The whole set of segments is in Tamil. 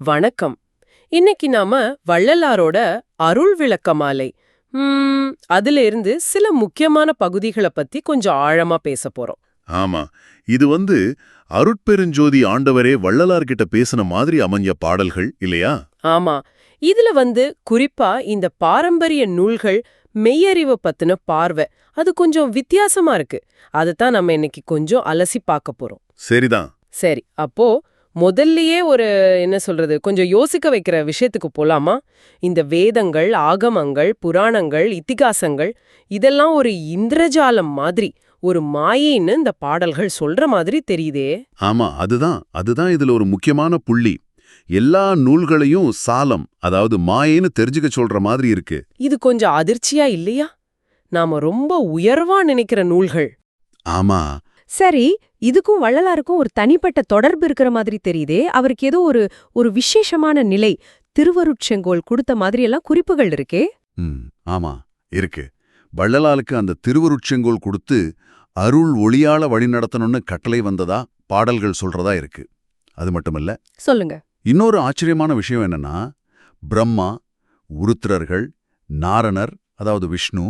வணக்கம். இன்னைக்கு நாம வள்ளலாரோட அருள் விளக்க மாலை. ம், அதுல இருந்து சில முக்கியமான பகுதிகளை பத்தி கொஞ்சம் ஆழமா பேச போறோம். ஆமா இது வந்து அருட்பெருஞ்சோதி ஆண்டவரே வள்ளலார்கிட்ட பேசின மாதிரி அமைஞ்ச பாடல்கள் இல்லையா? ஆமா இதுல வந்து குறிப்பா இந்த பாரம்பரிய நூல்கள் மெய்யறிவு பத்தின பார்வை அது கொஞ்சம் வித்தியாசமா இருக்கு. அதுதான் நம்ம இன்னைக்கு கொஞ்சம் அலசி பார்க்க போறோம். சரிதான். சரி அப்போ முதல்லயே ஒரு என்ன சொல்றது கொஞ்சம் யோசிக்க வைக்கிற விஷயத்துக்கு போலாமா? இந்த வேதங்கள் ஆகமங்கள் புராணங்கள் இத்திகாசங்கள் இதெல்லாம் ஒரு இந்திரஜாலம் மாதிரி ஒரு மாயின்னு இந்த பாடல்கள் சொல்ற மாதிரி தெரியுதே. ஆமா அதுதான் அதுதான் இதுல ஒரு முக்கியமான புள்ளி. எல்லா நூல்களையும் சாலம் அதாவது மாயேன்னு தெரிஞ்சுக்க சொல்ற மாதிரி இருக்கு. இது கொஞ்சம் அதிர்ச்சியா இல்லையா? நாம ரொம்ப உயர்வா நினைக்கிற நூல்கள். ஆமா சரி இதுக்கும் வள்ளலாருக்கும் ஒரு தனிப்பட்ட தொடர்பு இருக்கிற மாதிரி தெரியுதே. அவருக்கு ஏதோ ஒரு ஒரு விசேஷமான நிலை திருவருட்செங்கோல் கொடுத்த மாதிரி எல்லாம் குறிப்புகள் இருக்கே. ஆமா இருக்கு. வள்ளலாருக்கு அந்த திருவருட்செங்கோல் கொடுத்து அருள் ஒளியால வழிநடத்தணும்னு கட்டளை வந்ததா பாடல்கள் சொல்றதா இருக்கு. அது மட்டுமல்ல சொல்லுங்க. இன்னொரு ஆச்சரியமான விஷயம் என்னன்னா பிரம்மா உருத்திரர்கள் நாரணர் அதாவது விஷ்ணு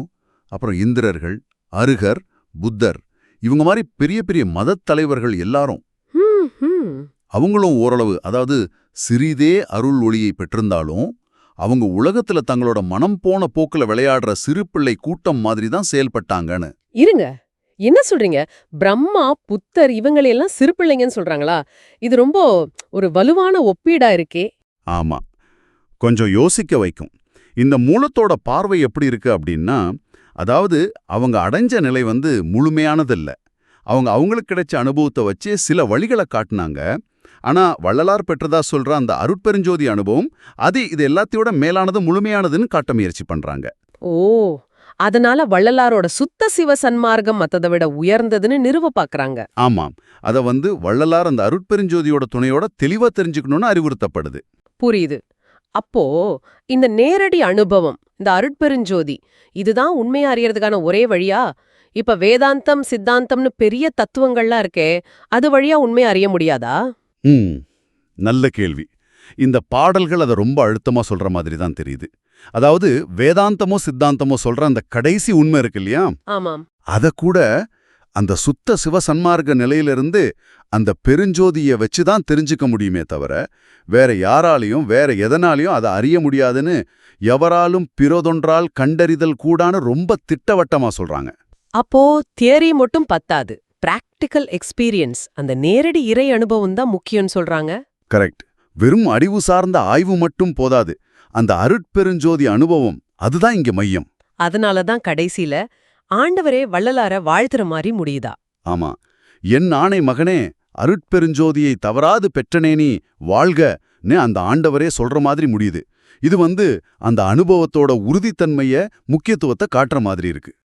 அப்புறம் இந்திரர்கள் அருகர் புத்தர் இவங்க மாதிரி பெரிய பெரிய மதத் தலைவர்கள் எல்லாரும். அவங்களும் ஓரளவு அதாவது சிறிதே அருள் ஒளியை பெற்றிருந்தாலும் அவங்க உலகத்துல தங்களோட மனம் போன போக்குல விளையாடுற சிறு பிள்ளை கூட்டம் மாதிரி தான் செயல்பட்டாங்கன்னு. இருங்க. என்ன சொல்றீங்க? பிரம்மா புத்தர் இவங்களையெல்லாம் சிறு பிள்ளைங்கன்னு சொல்றாங்களா? இது ரொம்ப ஒரு வலுவான ஒப்பீடா இருக்கே. ஆமா. கொஞ்சம் யோசிக்க வைக்கும். இந்த மூலத்தோட பார்வை எப்படி இருக்கு அப்படின்னா அதாவது அவங்க அடைஞ்ச நிலை வந்து முழுமையானதில்ல. அவங்க அவங்களுக்கு கிடைச்ச அனுபவத்தை வச்சே சில வழிகளை காட்டுனாங்க. ஆனா வள்ளலார் பெற்றதா சொல்ற அந்த அருட்பெருஞ்சோதி அனுபவம் அது இது எல்லாத்தையோட மேலானது முழுமையானதுன்னு காட்ட முயற்சி பண்றாங்க. ஓ! அதனால வள்ளலாரோட சுத்த சிவ சன்மார்க்கம் மத்ததை விட உயர்ந்ததுன்னு நிறுவ பாக்குறாங்க. ஆமாம். அத வந்து வள்ளலார் அந்த அருட்பெருஞ்சோதியோட துணையோட தெளிவா தெரிஞ்சுக்கணும்னு அறிவுறுத்தப்படுது. புரியுது. அப்போ இந்த நேரடி அனுபவம் இந்த அருட்பெருஞ்சோதி இதுதான் உண்மையா அறியறதுக்கான ஒரே வழியா? இப்ப வேதாந்தம் சித்தாந்தம்னு பெரிய தத்துவங்கள்லாம் இருக்கே அது வழியா உண்மையா அறிய முடியாதா? ம் நல்ல கேள்வி. இந்த பாடல்கள் அதை ரொம்ப அழுத்தமா சொல்ற மாதிரி தான் தெரியுது. அதாவது வேதாந்தமோ சித்தாந்தமோ சொல்ற அந்த கடைசி உண்மை இருக்கு இல்லையா? ஆமாம். அத கூட அந்த சுத்த சிவசன்மார்க்க நிலையிலிருந்து அந்த பெருஞ்சோதிய வச்சு தான் தெரிஞ்சுக்க முடியுமே தவிர வேற யாராலையும் வேற எதனாலையும் அதை அறிய முடியாதுன்னு எவராலும் பிறதொன்றால் கண்டறிதல் கூடான்னு ரொம்ப திட்டவட்டமா சொல்றாங்க. அப்போ தியரி மட்டும் பத்தாது. பிராக்டிக்கல் எக்ஸ்பீரியன்ஸ் அந்த நேரடி இறை அனுபவம் தான் முக்கியம்னு சொல்றாங்க. கரெக்ட் வெறும் அறிவு சார்ந்த ஆய்வு மட்டும் போதாது. அந்த அருட்பெருஞ்சோதி அனுபவம் அதுதான் இங்க மையம். அதனால தான் கடைசியில ஆண்டவரே வள்ளலார வாழ்த்துற மாதிரி முடியுதா? ஆமா. என் ஆணை மகனே அருட்பெருஞ்சோதியை தவறாது பெற்றனேனி வாழ்கன்னு அந்த ஆண்டவரே சொல்ற மாதிரி முடியுது. இது வந்து அந்த அனுபவத்தோட உறுதித்தன்மைய முக்கியத்துவத்தை காட்டுற மாதிரி இருக்கு.